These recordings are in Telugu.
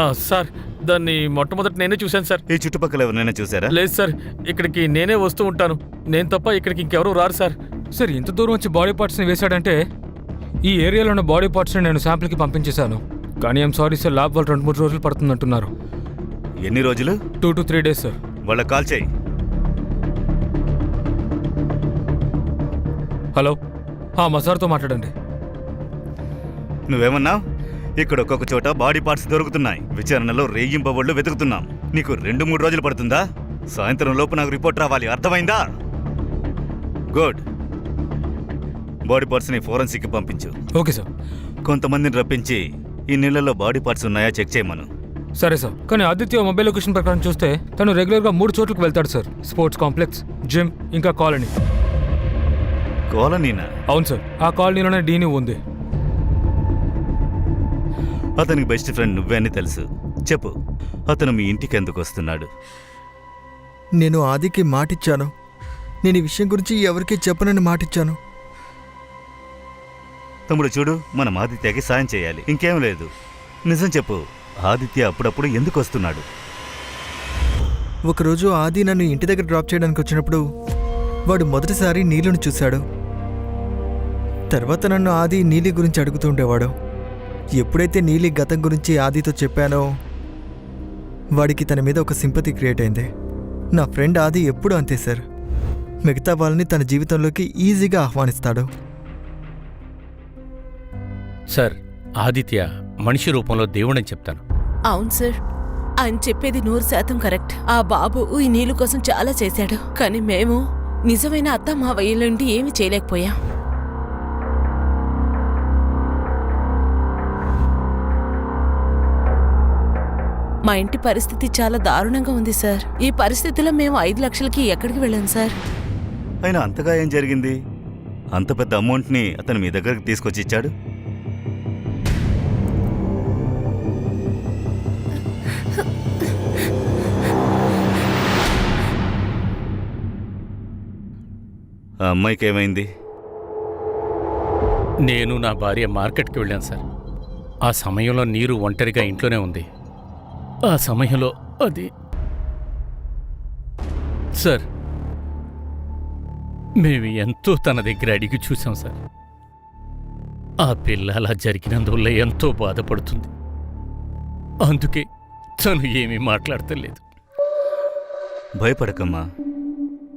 ఆ, సార్ దాన్ని మొట్టమొదటి నేనే చూశాను సార్. ఈ చుట్టుపక్కల ఎవరినైనా చూసారా లేదు సార్. ఇక్కడికి నేనే వస్తూ ఉంటాను. నేను తప్ప ఇక్కడికి ఇంకెవరూ రారు సార్. సార్ ఇంత దూరం వచ్చి బాడీ పార్ట్స్ని వేశాడంటే ఈ ఏరియాలో ఉన్న బాడీ పార్ట్స్ని నేను శాంపిల్కి పంపించేశాను. కానీ ఐమ్ సారీ సార్ ల్యాబ్ వాళ్ళు రెండు మూడు రోజులు పడుతుందంటున్నారు. ఎన్ని రోజులు? Two to three days sir. వాళ్ళకి కాల్ చేయి. హలో. మా సార్తో మాట్లాడండి. నువ్వేమన్నావు? ఇక్కడ ఒక్కొక్క చోట బాడీ పార్ట్స్ దొరుకుతున్నాయి. విచారణలో రేయింపబళ్ళు వెతుకుతున్నాం. నీకు రెండు మూడు రోజులు పడుతుందా? సాయంత్రం లోపు నాకు రిపోర్ట్ రావాలి. అర్థమైందా? గుడ్. బాడీ పార్ట్స్ని ఫోరెన్సిక్కి పంపించు. Okay sir. కొంతమందిని రప్పించి ఈ నీళ్ళలో బాడీ పార్ట్స్ ఉన్నాయా చెక్ చేయమను. సరే సార్. కానీ ఆదిత్య మొబైల్ లొకేషన్ ప్రకారం చూస్తే తను రెగ్యులర్గా మూడు చోట్లకు వెళ్తాడు సార్. స్పోర్ట్స్ కాంప్లెక్స్ జిమ్ ఇంకా కాలనీ. కాలనీనా? అవును సార్. ఆ కాలనీలోనే డీని ఉంది. అతనికి బెస్ట్ ఫ్రెండ్ నువ్వే అని తెలుసు. చెప్పు అతను మీ ఇంటికి ఎందుకు వస్తున్నాడు? నేను ఆదికి మాటిచ్చాను. నేను ఈ విషయం గురించి ఎవరికీ చెప్పనని మాటిచ్చాను. తమ్ముడు చూడు మనం ఆదిత్యకి సాయం చేయాలి. ఇంకేం లేదు. నిజం చెప్పు ఆదిత్య అప్పుడప్పుడు ఎందుకు వస్తున్నాడు? ఒకరోజు ఆది నన్ను ఇంటి దగ్గర డ్రాప్ చేయడానికి వచ్చినప్పుడు వాడు మొదటిసారి నీళ్ళను చూశాడు. తర్వాత నన్ను ఆది నీలి గురించి అడుగుతూ ఉండేవాడు. ఎప్పుడైతే నీలి గతం గురించి ఆదితో చెప్పానో వాడికి తన మీద ఒక సింపతి క్రియేట్ అయింది. నా ఫ్రెండ్ ఆది ఎప్పుడూ అంతే సార్. మిగతా వాళ్ళని తన జీవితంలోకి ఈజీగా ఆహ్వానిస్తాడు. సార్ ఆదిత్య మనిషి రూపంలో దేవుడని చెప్తాను. అవును సార్. ఆయన చెప్పేది నూరు శాతం కరెక్ట్. ఆ బాబు ఈ నీళ్ళు కోసం చాలా చేశాడు. కానీ మేము నిజమైన అత్త మా నుండి ఏమీ చేయలేకపోయాం. మా ఇంటి పరిస్థితి చాలా దారుణంగా ఉంది సార్. ఈ పరిస్థితిలో మేము ఐదు లక్షలకి ఎక్కడికి వెళ్ళాం సార్? అయినా అంతగా ఏం జరిగింది? అంత పెద్ద అమౌంట్ని అతను మీ దగ్గరకు తీసుకొచ్చి ఇచ్చాడు? ఆ అమ్మాయికి ఏమైంది నేను నా భార్య మార్కెట్కి వెళ్ళాను సార్. ఆ సమయంలో నీరు ఒంటరిగా ఇంట్లోనే ఉంది. ఆ సమయంలో అది. సార్ మేము ఎంతో తన దగ్గర అడిగి చూసాం సార్. ఆ పిల్ల అలా జరిగినందువల్ల ఎంతో బాధపడుతుంది. అందుకే తను ఏమీ మాట్లాడతలేదు. భయపడకమ్మా.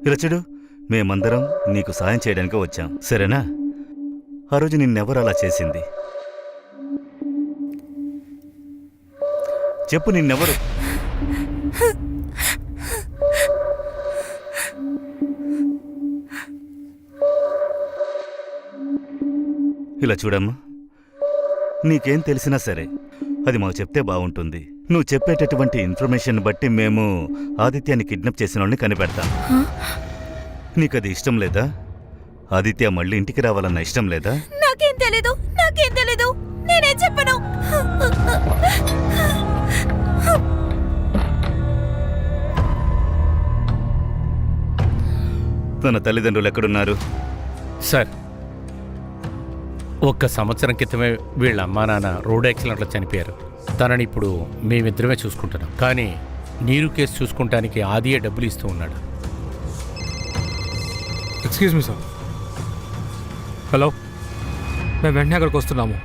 ఇలా చెడు మేమందరం నీకు సాయం చేయడానికి వచ్చాం. సరేనా? ఆ రోజు నిన్నెవరు అలా చేసింది? చెప్పు నిన్నెవరు? ఇలా చూడమ్మా. నీకేం తెలిసినా సరే అది మాకు చెప్తే బాగుంటుంది. నువ్వు చెప్పేటటువంటి ఇన్ఫర్మేషన్ బట్టి మేము ఆదిత్యాన్ని కిడ్నాప్ చేసిన వాళ్ళని కనిపెడతాం. నీకు అది ఇష్టం లేదా? ఆదిత్య మళ్ళీ ఇంటికి రావాలన్న ఇష్టం లేదా? నాకేం తెలీదు నాకేం తెలీదు. నేనేం చెప్పను. తన తల్లిదండ్రులు ఎక్కడున్నారు? సార్ ఒక్క సంవత్సరం క్రితమే వీళ్ళ అమ్మా నాన్న రోడ్ యాక్సిడెంట్లో చనిపోయారు. తనని ఇప్పుడు మేమిద్దరమే చూసుకుంటున్నాం. కానీ నీరు కేసు చూసుకుంటానికి ఆదియే డబ్బులు ఇస్తూ ఉన్నాడు. Excuse me sir. హలో మేము వెంటనే అక్కడికి వస్తున్నాము.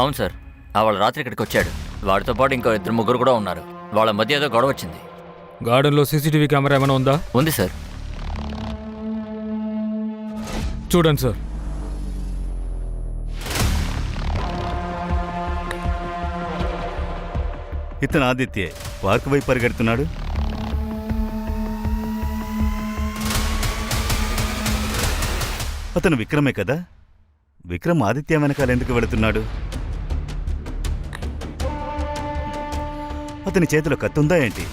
అవును సార్ ఆ వాళ్ళ రాత్రి ఇక్కడికి వచ్చాడు. వాడితో పాటు ఇంకో ఇద్దరు ముగ్గురు కూడా ఉన్నారు. వాళ్ళ మధ్య ఏదో గొడవ వచ్చింది. గార్డెన్లో సీసీటీవీ కెమెరా ఏమైనా ఉందా? ఉంది సార్. చూడండి సార్. ఇతను ఆదిత్యే పార్క్ వైపు పరిగెడుతున్నాడు. అతను విక్రమే కదా? విక్రమ్ ఆదిత్య వెనకాల ఎందుకు వెళుతున్నాడు? అతని చేతిలో కత్తుందా ఏంటి?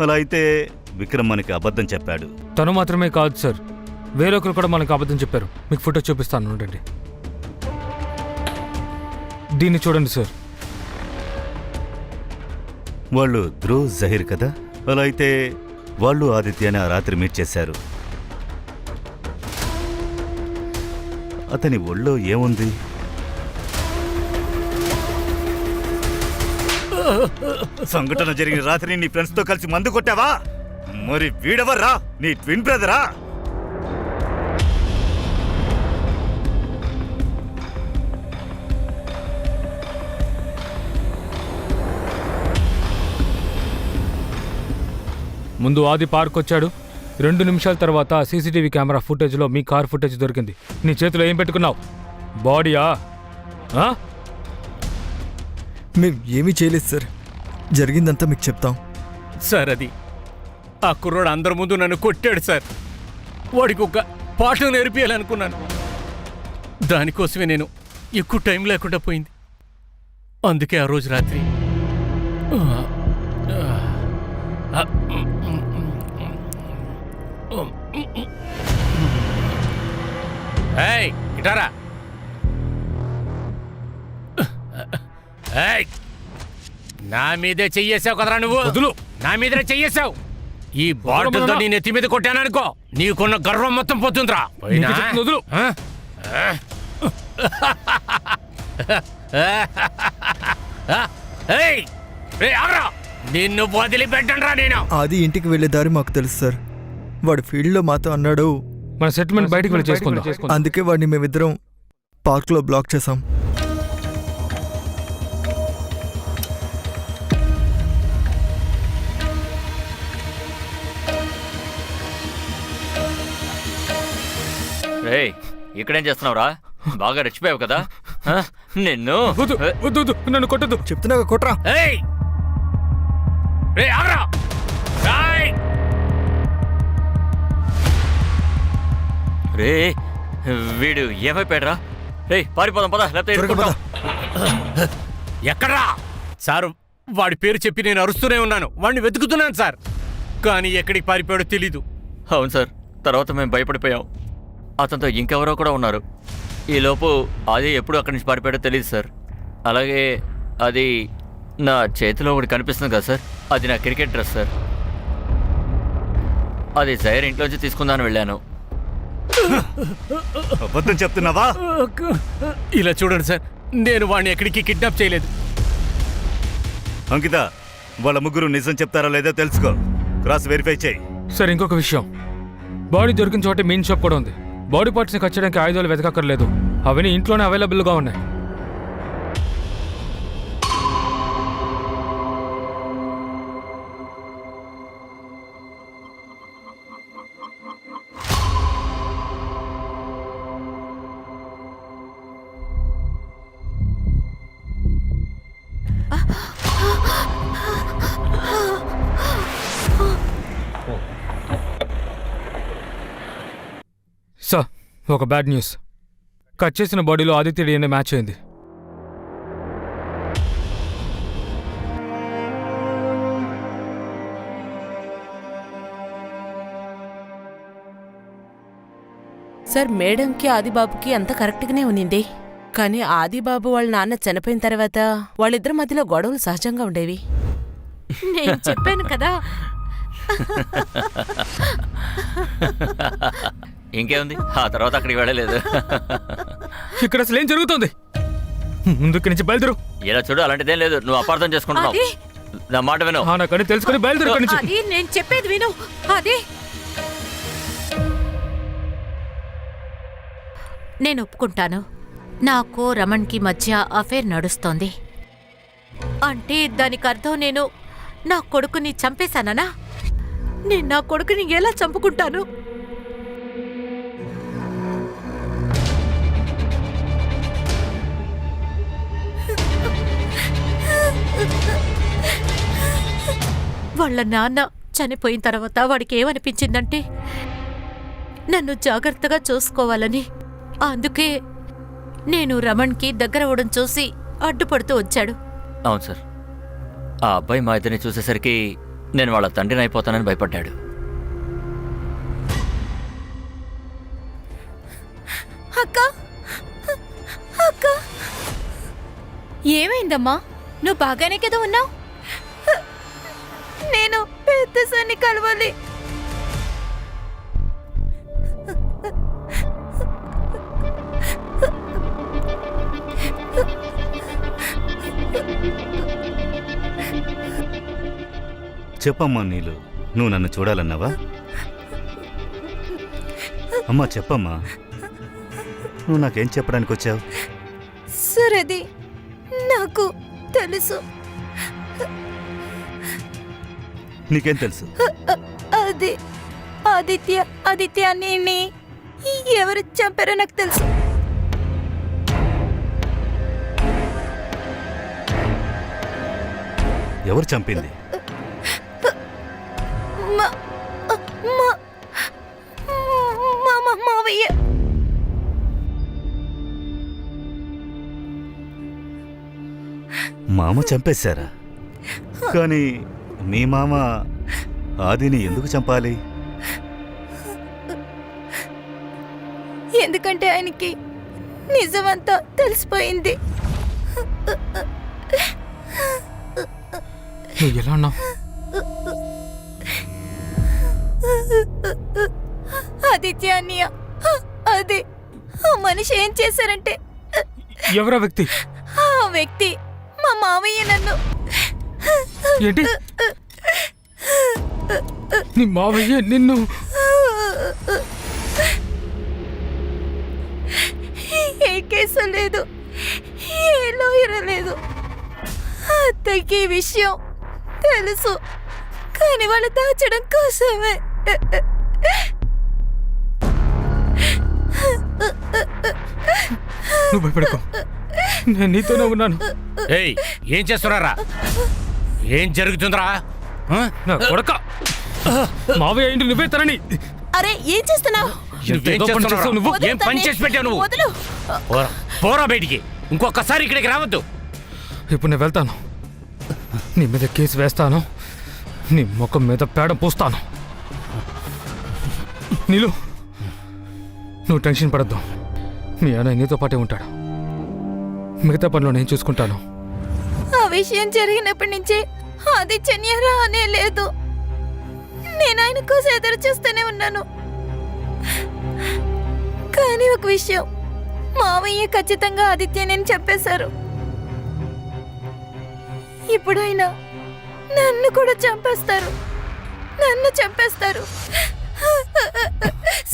అలా అయితే విక్రమ్ మనకి అబద్ధం చెప్పాడు. తను మాత్రమే కాదు సార్. వేరొకరు కూడా మనకు అబద్ధం చెప్పారు. మీకు ఫోటో చూపిస్తాను ఉండండి. దీన్ని చూడండి సార్. వాళ్ళు ధ్రువ్ జహీర్ కదా? అలా అయితే వాళ్ళు ఆదిత్యని ఆ రాత్రి మీట్ చేశారు. అతని ఒళ్ళో ఏముంది? సంఘటన జరిగిన రాత్రి నీ ఫ్రెండ్స్తో కలిసి మందు కొట్టావా? మరి వీడెవర్రా? నీ ట్విన్ బ్రదరా ముందు ఆది పార్క్ వచ్చాడు రెండు నిమిషాల తర్వాత సీసీటీవీ కెమెరా ఫుటేజ్లో మీ కార్ ఫుటేజ్ దొరికింది. నీ చేతిలో ఏం పెట్టుకున్నావు? బాడీయా? మేము ఏమీ చేయలేదు సార్. జరిగిందంతా మీకు చెప్తాం. సార్ అది ఆ కుర్రోడు అందరి ముందు నన్ను కొట్టాడు సార్. వాడికి ఒక పాఠం నేర్పియాలనుకున్నాను. దానికోసమే నేను ఎక్కువ టైం లేకుండా పోయింది. అందుకే ఆ రోజు రాత్రి ఏయ్ ఇటారా ఏయ్ నా మీదే చెయ్యేసావు కదరా నువ్వు వదులు. నా మీదనే చెయ్యేసావు ఈ బాటిల్తో. నీ నెత్తి మీద కొట్టాననుకో నీకున్న గర్వం మొత్తం పోతుందిరా పోయినా? వదులు. ఆ? ఆ? ఏయ్! రేయ్, ఆగ్రా! నిన్ను వదిలిపెట్టండిరా నేను ఆది ఇంటికి వెళ్ళే దారి మాకు తెలుసు సార్ వాడు ఫీల్డ్లో మాతో అన్నాడు మన సెటిల్మెంట్ బయటికి వెళ్ళి చేసుకుందాం. అందుకే వాడిని మేమిద్దరం పార్క్లో బ్లాక్ చేసాం రేయ్ ఇక్కడేం చేస్తున్నావురా? బాగా రెచ్చిపోయావు కదా? నిన్ను? నన్ను కొట్టద్దు. చెప్తున్నాగా కొట్రా. ఏయ్! రే ఆగ్రా! రే వీడు ఏమైపోయాడురా రేయ్ పారిపోదాం పద లేకపోతే. ఎక్కడ్రా? సార్ వాడి పేరు చెప్పి నేను అరుస్తూనే ఉన్నాను. వాడిని వెతుకుతున్నాను సార్. కానీ ఎక్కడికి పారిపోయాడో తెలీదు. అవును సార్. తర్వాత మేము భయపడిపోయాం. అతనితో ఇంకెవరో కూడా ఉన్నారు. ఈలోపు అది ఎప్పుడు అక్కడి నుంచి పారిపోయాడో తెలియదు సార్. అలాగే అది నా చేతిలో ఒకటి కనిపిస్తుంది కదా సార్. అది నా క్రికెట్ డ్రెస్ సార్. అది జైర్ ఇంట్లోంచి తీసుకుందాని వెళ్ళాను. అబద్ధం చెప్తున్నావా? ఇలా చూడండి సార్ నేను వాడిని ఎక్కడికి కిడ్నాప్ చేయలేదు. అంకిత వాళ్ళ ముగ్గురు నిజం చెప్తారా లేదో తెలుసుకో. క్రాస్ వెరిఫై చేయి. సరే ఇంకొక విషయం. బాడీ దొరికిన చోటే మెయిన్ షాప్ కూడా ఉంది. బాడీ పార్ట్స్ని కచ్చడానికి ఆయుధాలు వెతకక్కర్లేదు. అవన్నీ ఇంట్లోనే అవైలబుల్గా ఉన్నాయి. ఒక బ్యాడ్ న్యూస్. కట్ చేసిన బాడీలో ఆదిత్య డిఎన్ఏ మ్యాచ్ అయింది. సార్ మేడంకి ఆదిబాబుకి అంత కరెక్ట్గానే ఉన్నింది కానీ ఆదిబాబు వాళ్ళ నాన్న చనిపోయిన తర్వాత వాళ్ళిద్దరి మధ్యలో గొడవలు సహజంగా ఉండేవి. నేను చెప్పాను కదా. ఇంకేముంది? ఆ తర్వాత అక్కడికి వెళ్ళలేదు. ఇక్కడ అసలు ఏం జరుగుతుంది? ముందుకి నుంచి బయలుదేరు. ఇలా చూడు అలాంటిదేం లేదు. నువ్వు అపార్థం చేసుకుంటున్నావు? నా మాట విను. ఆ, నాకని తెలుసుకొని బయలుదేరు ఇక్కడి నుంచి అది నేను చెప్పేది విను. అది నేను ఒప్పుకుంటాను. నాకు రమణ్కి మధ్య అఫేర్ నడుస్తోంది. అంటే దానికి అర్థం నేను నా కొడుకుని చంపేశానా నేను నా కొడుకుని ఎలా చంపుకుంటాను? వాళ్ళ నాన్న చనిపోయిన తర్వాత వాడికి ఏమనిపించిందంటే నన్ను జాగ్రత్తగా చూసుకోవాలని. అందుకే నేను రమణ్కి దగ్గర అవ్వడం చూసి అడ్డుపడుతూ వచ్చాడు. అవును సార్. ఆ అబ్బాయి మా ఇద్దరిని చూసేసరికి నేను వాళ్ళ తండ్రిని అయిపోతానని భయపడ్డాడు. అక్క! అక్క! ఏమైందమ్మా? నువ్వు బాగానే కదా ఉన్నావు? నేను పెద్ద సన్ని కలవాలి. చెప్పమ్మా నీలు నువ్వు నన్ను చూడాలన్నావా? అమ్మా చెప్పమ్మా. నువ్వు నాకేం చెప్పడానికి వచ్చావు సార్ నాకు తెలుసు. నీకేం తెలుసు? అది ఆదిత్య ఆదిత్య అని ఎవరు చంపారో నాకు తెలుసు. ఎవరు చంపింది? మావయ్య. మామ చంపేశారా? కానీ మీ మామ ఆదిని ఎందుకు చంపాలి? ఎందుకంటే ఆయనకి నిజమంతా తెలిసిపోయింది. నువ్వు ఎలా ఉన్నావు? ఆదిత్య అన్నయ్య అది ఆ మనిషి ఏం చేశారంటే ఎవరా వ్యక్తి? ఆ వ్యక్తి మా మావయ్య నన్ను ఏంటి? నీ మావయ్య నిన్ను ఏ కేసు లేదు ఏ లాయర్ లేదు. అత్తకి విషయం తెలుసు కానీ వాళ్ళు దాచడం కోసమే. నువ్వు భయపడకు. నేను నీతోనే ఉన్నాను. ఏయ్ ఏం చేస్తున్నారా? ఏం జరుగుతుందిరా? నా కొడక. మావయ్య ఇంటి నువ్వే తనని. అరే ఏం చేస్తున్నావు? నువ్వేం? ఏం పని చేసి పెట్టావు నువ్వు? పోరా, పోరా బయటికి. ఇంకొకసారి ఇక్కడికి రావద్దు. ఇప్పుడు నేను వెళ్తాను. నీ మీద కేసు వేస్తాను. నీ ముఖం మీద పేడ పూస్తాను. నీలు నువ్వు టెన్షన్ పడద్దు. మీ అన్నయ్య నీతో పాటే ఉంటాడు. మిగతా పనిలో నేను చూసుకుంటాను. ఆ విషయం జరిగినప్పటి నుంచి ఆదిత్యన్య రానే లేదు నేను ఆయన కోసం ఎదురు చూస్తూనే ఉన్నాను. కానీ ఒక విషయం మావయ్య ఖచ్చితంగా ఆదిత్యనని చెప్పేశారు. ఇప్పుడు ఆయన నన్ను కూడా చంపేస్తారు. నన్ను చంపేస్తారు.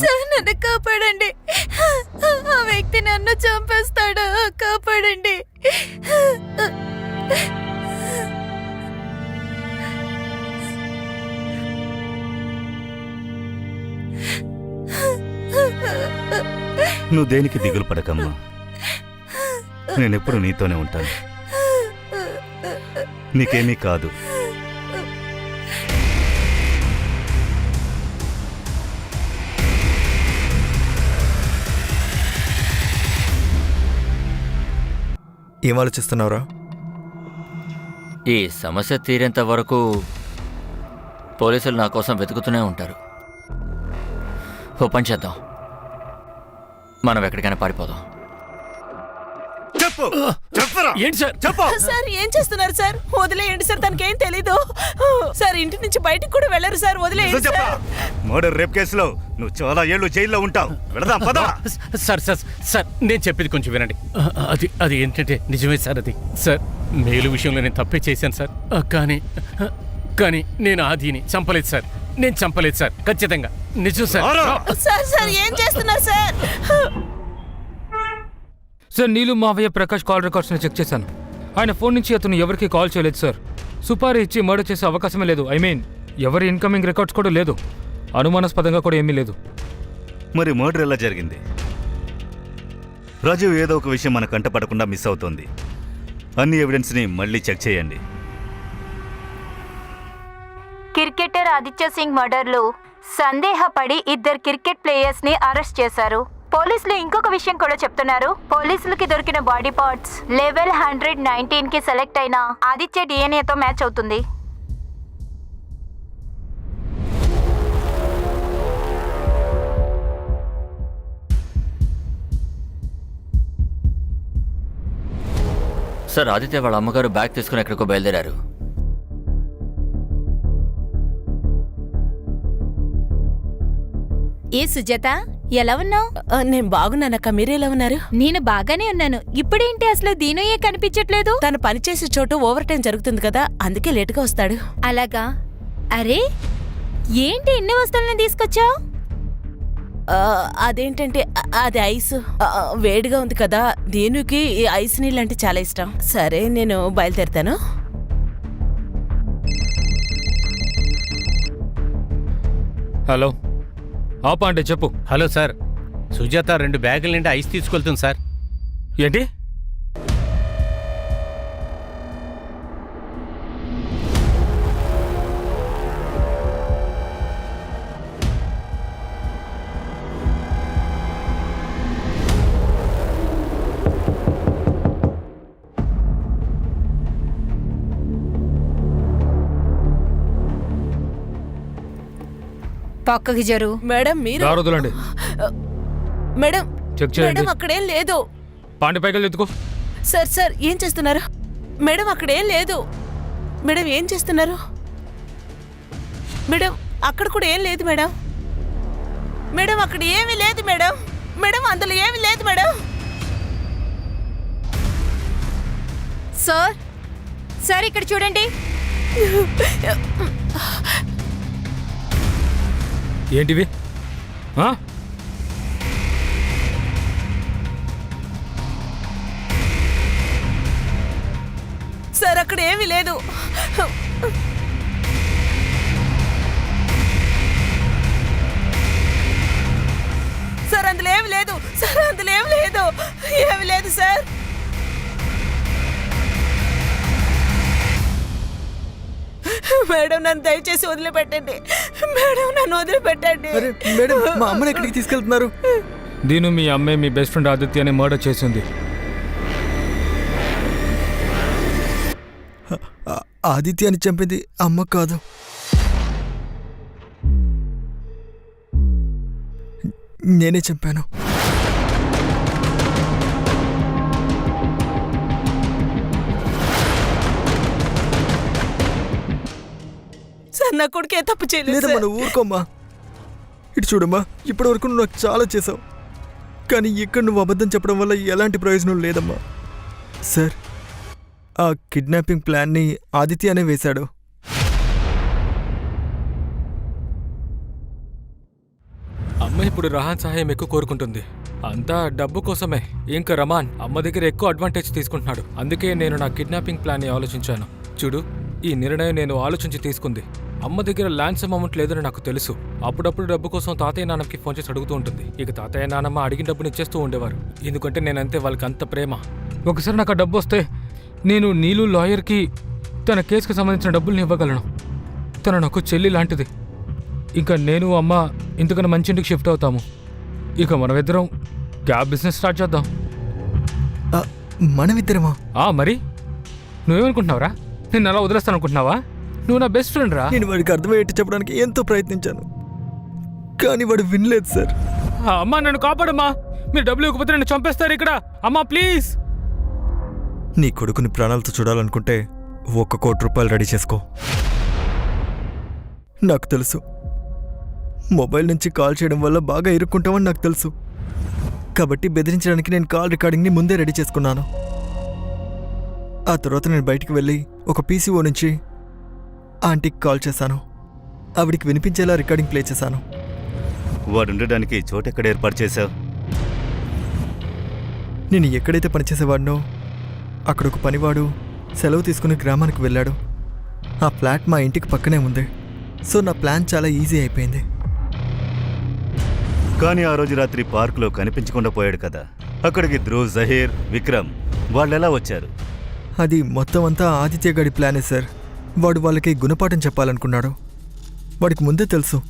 సార్ నన్ను కాపాడండి. ఆ వ్యక్తి నన్ను చంపేస్తాడు? కాపాడండి. నువ్వు దేనికి దిగులు పడకమ్మా? నేనెప్పుడు నీతోనే ఉంటాను. నీకేమీ కాదు. ఏం ఆలోచిస్తున్నావురా? ఈ సమస్య తీరేంత వరకు పోలీసులు నా కోసం వెతుకుతూనే ఉంటారు. ఓ పని చేద్దాం. మనం ఎక్కడికైనా పారిపోదాం. చెప్పు. చెప్పరా. ఏంటి సార్? చెప్పు. సార్ ఏం చేస్తున్నారు సార్? వదిలేయండి సార్? తనకి ఏం తెలీదు. సార్ ఇంటి నుంచి బయటికి కూడా వెళ్ళరు సార్. వదిలేయండి మర్డర్ రేప్ కేసులో నువ్వు చాలా ఏళ్ళు జైల్లో ఉంటావు. వెళదాం పదా. సార్ సార్ సార్ నేను చెప్పేది కొంచెం వినండి. అది అది ఏంటంటే నిజమే సార్ అది. సార్ మేలు విషయంలో నేను తప్పే చేశాను సార్. కానీ కానీ నేను ఆదిని చంపలేదు సార్. నేను చంపలేదు సార్. ఖచ్చితంగా. నిజం సార్. సార్ సార్ ఏం చేస్తున్నారు సార్? సార్ నీలు మావయ్య ప్రకాష్ కాల్ రికార్డ్స్ని చెక్ చేశాను. ఆయన ఫోన్ నుంచి అతను ఎవరికి కాల్ చేయలేదు సార్. సుపారీ ఇచ్చి మర్డర్ చేసే అవకాశమే లేదు. ఐ మీన్ ఎవరి ఇన్కమింగ్ రికార్డ్స్ కూడా లేదు. అనుమానాస్పదంగా కూడా ఏమీ లేదు. మరి మర్డర్ ఎలా జరిగింది? రాజు ఏదో ఒక విషయం మన కంట పడకుండా మిస్ అవుతోంది. అన్ని ఎవిడెన్స్ని మళ్ళీ చెక్ చేయండి. క్రికెటర్ ఆదిత్య సింగ్ మర్డర్లో సందేహపడి ఇద్దరు క్రికెట్ ప్లేయర్స్ని అరెస్ట్ చేశారు. పోలీసులు ఇంకొక విషయం కూడా చెప్తున్నారు. పోలీసులకి దొరికిన బాడీ పార్ట్స్ లెవెల్ హండ్రెడ్ నైన్టీన్కి సెలెక్ట్ అయిన ఆదిత్య డిఎన్ఏతో మ్యాచ్ అవుతుంది. సార్ ఆదిత్య వాళ్ళ అమ్మగారు బ్యాగ్ తీసుకుని ఎక్కడికో బయలుదేరారు. ఏ సుజాత ఎలా ఉన్నావు? ఆ, నేను బాగున్నానక్క మీరెలా ఉన్నారు? నేను బాగానే ఉన్నాను. ఇప్పుడేంటి అసలు దీనయ్యే కనిపించట్లేదు? తను పనిచేసే చోటు ఓవర్ టైం జరుగుతుంది కదా అందుకే లేటుగా వస్తాడు. అలాగా? అరే ఏంటి ఇన్ని వస్తువులను తీసుకొచ్చావు? అదేంటంటే అది ఐస్. వేడిగా ఉంది కదా దీనికి ఈ ఐస్ నీళ్ళు అంటే చాలా ఇష్టం. సరే నేను బయలుదేరుతాను. హలో. ఆపా అంటే చెప్పు. Hello sir. సుజాత రెండు బ్యాగుల నిండా ఐస్ తీసుకెళ్తుంది సార్. ఏంటి? పక్కకి జరు. మేడం మీరు దారి వదలండి మేడం చెక్ చేయండి. మేడం అక్కడేం లేదు. పాండి పైకి ఎత్తుకో. సార్ సార్ ఏం చేస్తున్నారు? మేడం అక్కడేం లేదు. మేడం ఏం చేస్తున్నారు? మేడం అక్కడ కూడా ఏం లేదు మేడం. మేడం అక్కడ ఏమీ లేదు మేడం. మేడం అందులో ఏమీ లేదు మేడం. సార్ సార్ ఇక్కడ చూడండి. ఏంటివి? ఆ? సార్ అక్కడ ఏమీ లేదు. సార్ అందులో ఏమి లేదు. సార్ అందులో ఏమి లేదు. ఏమి లేదు సార్. మేడం నన్ను దయచేసి వదిలిపెట్టండి. మేడం నన్ను వదిలిపెట్టండి. అరే మేడం మా అమ్మని ఎక్కడికి తీసుకెళ్తున్నారు? దీను మీ అమ్మే మీ బెస్ట్ ఫ్రెండ్ ఆదిత్యని మర్డర్ చేసింది. ఆదిత్యాన్ని చంపింది అమ్మ కాదు. నేనే చంపాను. నా కొడుకే తప్పు చేయలేదు లేదమ్మా. నువ్వు ఊరుకోమ్మా. ఇటు చూడమ్మా ఇప్పటి వరకు నువ్వు నాకు చాలా చేసావు కానీ ఇక్కడ నువ్వు అబద్ధం చెప్పడం వల్ల ఎలాంటి ప్రయోజనం లేదమ్మా. సార్ ఆ కిడ్నాపింగ్ ప్లాన్ని ఆదిత్య అనే వేశాడు. అమ్మ ఇప్పుడు రహాన్ సహాయం ఎక్కువ కోరుకుంటుంది. అంతా డబ్బు కోసమే. ఇంకా రమాన్ అమ్మ దగ్గర ఎక్కువ అడ్వాంటేజ్ తీసుకుంటున్నాడు. అందుకే నేను నా కిడ్నాపింగ్ ప్లాన్ని ఆలోచించాను. చూడు ఈ నిర్ణయం నేను ఆలోచించి తీసుకుంది. అమ్మ దగ్గర ల్యాండ్స్ అమౌంట్ లేదని నాకు తెలుసు. అప్పుడప్పుడు డబ్బు కోసం తాతయ్య నాన్నకి ఫోన్ చేసి అడుగుతూ ఉంటుంది. ఇక తాతయ్య నాన్నమ్మ అడిగిన డబ్బుని ఇచ్చేస్తూ ఉండేవారు. ఎందుకంటే నేనంతే వాళ్ళకి అంత ప్రేమ. ఒకసారి నాకు ఆ డబ్బు వస్తే నేను నీలు లాయర్కి తన కేసుకు సంబంధించిన డబ్బుల్ని ఇవ్వగలను. తను నాకు చెల్లి లాంటిది. ఇంకా నేను అమ్మ ఇంతకన్నా మంచి ఇంటికి షిఫ్ట్ అవుతాము. ఇక మనమిద్దరం క్యాబ్ బిజినెస్ స్టార్ట్ చేద్దాం. మనమిద్దరమా? ఆ మరి? నువ్వేమనుకుంటున్నావురా? నిన్ను అలా వదిలేస్తాను అనుకుంటున్నావా నువ్వు నా బెస్ట్ ఫ్రెండ్ రా. నేను వాడికి అర్థమయ్యేట్టు చెప్పడానికి ఎంతో ప్రయత్నించాను. కానీ వాడు వినలేదు సార్. అమ్మా నన్ను కాపాడమ్మా. మీరు డబ్బులు ఇవ్వకపోతే నన్ను చంపేస్తారు ఇక్కడ. అమ్మా ప్లీజ్ నీ కొడుకుని ప్రాణాలతో చూడాలనుకుంటే ఒక్క కోటి రూపాయలు రెడీ చేసుకో. నాకు తెలుసు. మొబైల్ నుంచి కాల్ చేయడం వల్ల బాగా ఇరుక్కుంటామని నాకు తెలుసు. కాబట్టి బెదిరించడానికి నేను కాల్ రికార్డింగ్ని ముందే రెడీ చేసుకున్నాను. ఆ తర్వాత నేను బయటికి వెళ్ళి ఒక పీసీఓ నుంచి ఆంటీకి కాల్ చేశాను. ఆవిడికి వినిపించేలా రికార్డింగ్ ప్లే చేశాను. వాడు ఉండడానికి చోటు ఎక్కడ ఏర్పాటు చేశావు? నేను ఎక్కడైతే పనిచేసేవాడినో అక్కడ ఒక పనివాడు సెలవు తీసుకుని గ్రామానికి వెళ్ళాడు. ఆ ఫ్లాట్ మా ఇంటికి పక్కనే ఉంది. సో నా ప్లాన్ చాలా ఈజీ అయిపోయింది. కానీ ఆ రోజు రాత్రి పార్కులో కనిపించకుండా పోయాడు కదా. అక్కడికి ధ్రువ్ జహీర్ విక్రమ్ వాళ్ళెలా వచ్చారు? అది మొత్తం అంతా ఆదిత్య గడి ప్లానే సార్. వాడు వాళ్ళకి గుణపాఠం చెప్పాలనుకున్నాడు. వాడికి ముందే తెలుసు.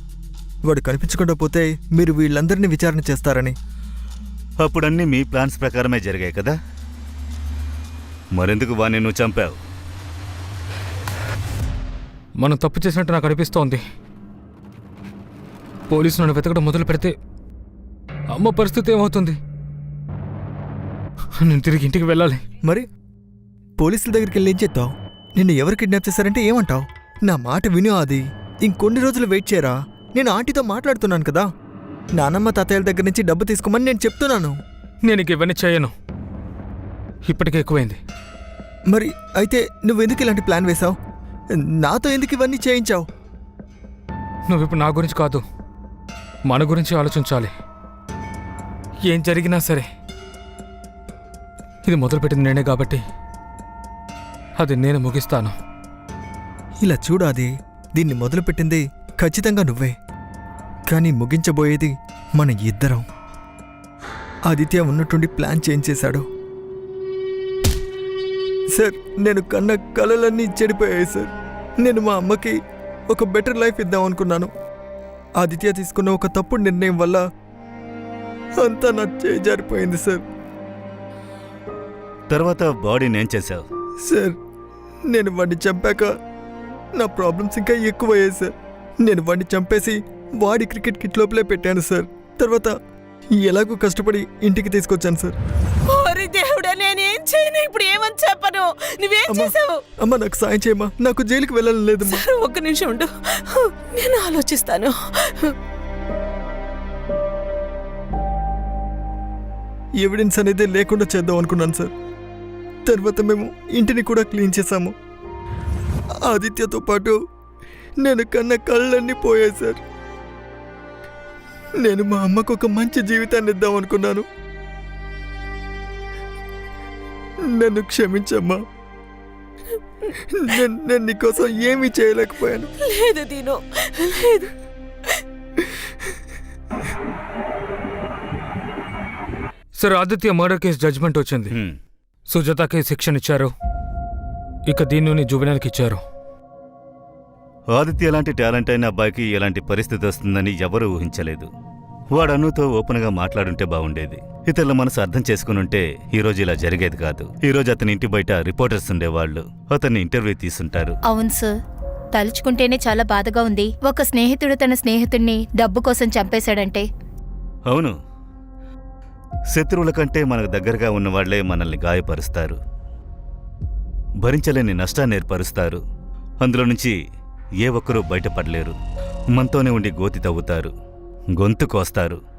వాడు కనిపించకుండా పోతే మీరు వీళ్ళందరినీ విచారణ చేస్తారని. అప్పుడన్నీ మీ ప్లాన్స్ ప్రకారమే జరిగాయి కదా? మరెందుకు వాణ్ణి నువ్వు చంపావు? మనం తప్పు చేసినట్టు నాకు అనిపిస్తోంది. పోలీసు నన్ను వెతకడం మొదలు పెడితే అమ్మ పరిస్థితి ఏమవుతుంది? నేను తిరిగి ఇంటికి వెళ్ళాలి. మరి పోలీసుల దగ్గరికి వెళ్ళి ఏం చెప్తావు నిన్ను ఎవరు కిడ్నాప్ చేశారంటే ఏమంటావు? నా మాట విను అది ఇంకొన్ని రోజులు వెయిట్ చేయరా? నేను ఆంటీతో మాట్లాడుతున్నాను కదా. నానమ్మ తాతయ్యల దగ్గర నుంచి డబ్బు తీసుకోమని నేను చెప్తున్నాను. నేను ఇవన్నీ చేయను. ఇప్పటికే ఎక్కువైంది. మరి అయితే నువ్వు ఎందుకు ఇలాంటి ప్లాన్ వేశావు? నాతో ఎందుకు ఇవన్నీ చేయించావు? నువ్వు ఇప్పుడు నా గురించి కాదు. మన గురించి ఆలోచించాలి. ఏం జరిగినా సరే. ఇది మొదలుపెట్టింది నేనే కాబట్టి అది నేను ముగిస్తాను. ఇలా చూడు ఆది దీన్ని మొదలుపెట్టింది ఖచ్చితంగా నువ్వే. కానీ ముగించబోయేది మన ఇద్దరం. ఆదిత్య ఉన్నట్టుండి ప్లాన్ చేంజ్ చేశాడు. సార్ నేను కన్న కలలన్నీ చెడిపోయాయి సార్. నేను మా అమ్మకి ఒక బెటర్ లైఫ్ ఇద్దాం అనుకున్నాను. ఆదిత్య తీసుకున్న ఒక తప్పుడు నిర్ణయం వల్ల అంతా నా చేయి జారిపోయింది సార్. తర్వాత బాడీని ఏం చేశావు? సార్ నేను వాడిని చంపాక నా ప్రాబ్లమ్స్ ఇంకా ఎక్కువయ్యాయి సార్ నేను వాడిని చంపేసి వాడి క్రికెట్ కిట్ లోపలే పెట్టాను సార్ తర్వాత ఎలాగో కష్టపడి ఇంటికి తీసుకొచ్చాను సార్ ఓరి దేవుడా నేనేం చేయను? ఇప్పుడు ఏమని చెప్పను? నువ్వేం. చేసావు? అమ్మ నాకు సాయం చేయమ్మా. నాకు జైలుకి వెళ్ళాలని సరే ఒక్క నిమిషం ఉండు. నేను ఆలోచిస్తాను. ఎవిడెన్స్ అనేది లేకుండా చేద్దాం అనుకున్నాను సార్ తర్వాత మేము ఇంటిని కూడా క్లీన్ చేశాము. ఆదిత్యతో పాటు నేను కన్న కళ్ళన్నీ పోయాయి సార్. నేను మా అమ్మకు ఒక మంచి జీవితాన్ని ఇద్దాం అనుకున్నాను. నన్ను క్షమించమ్మా. నేను నీకోసం ఏమీ చేయలేకపోయాను. లేదు దీను. లేదు. Sir Aditya murder case judgement వచ్చింది. సుజాతకి శిక్షణ ఇచ్చారు ఇక దీన్ని జువెనల్కి ఇచ్చారు. ఆదిత్య లాంటి టాలెంట్ అయిన అబ్బాయికి ఎలాంటి పరిస్థితి వస్తుందని ఎవరూ ఊహించలేదు. వాడు అనుతో ఓపెన్గా మాట్లాడుంటే బాగుండేది ఇతరుల మనసు అర్థం చేసుకునుంటే ఈ రోజు ఇలా జరిగేది కాదు. ఈ రోజు అతని ఇంటి బయట రిపోర్టర్స్ ఉండేవాళ్ళు. అతన్ని ఇంటర్వ్యూ తీసుంటారు. అవును సార్. తలుచుకుంటేనే చాలా బాధగా ఉంది. ఒక స్నేహితుడు తన స్నేహితుడిని డబ్బు కోసం చంపేశాడంటే. అవును. శత్రువుల కంటే మనకు దగ్గరగా ఉన్నవాళ్ళే మనల్ని గాయపరుస్తారు. భరించలేని నష్టాన్ని ఏర్పరుస్తారు. అందులో నుంచి ఏ ఒక్కరూ బయటపడలేరు. మనతోనే ఉండి గోతి తవ్వుతారు. గొంతు కోస్తారు.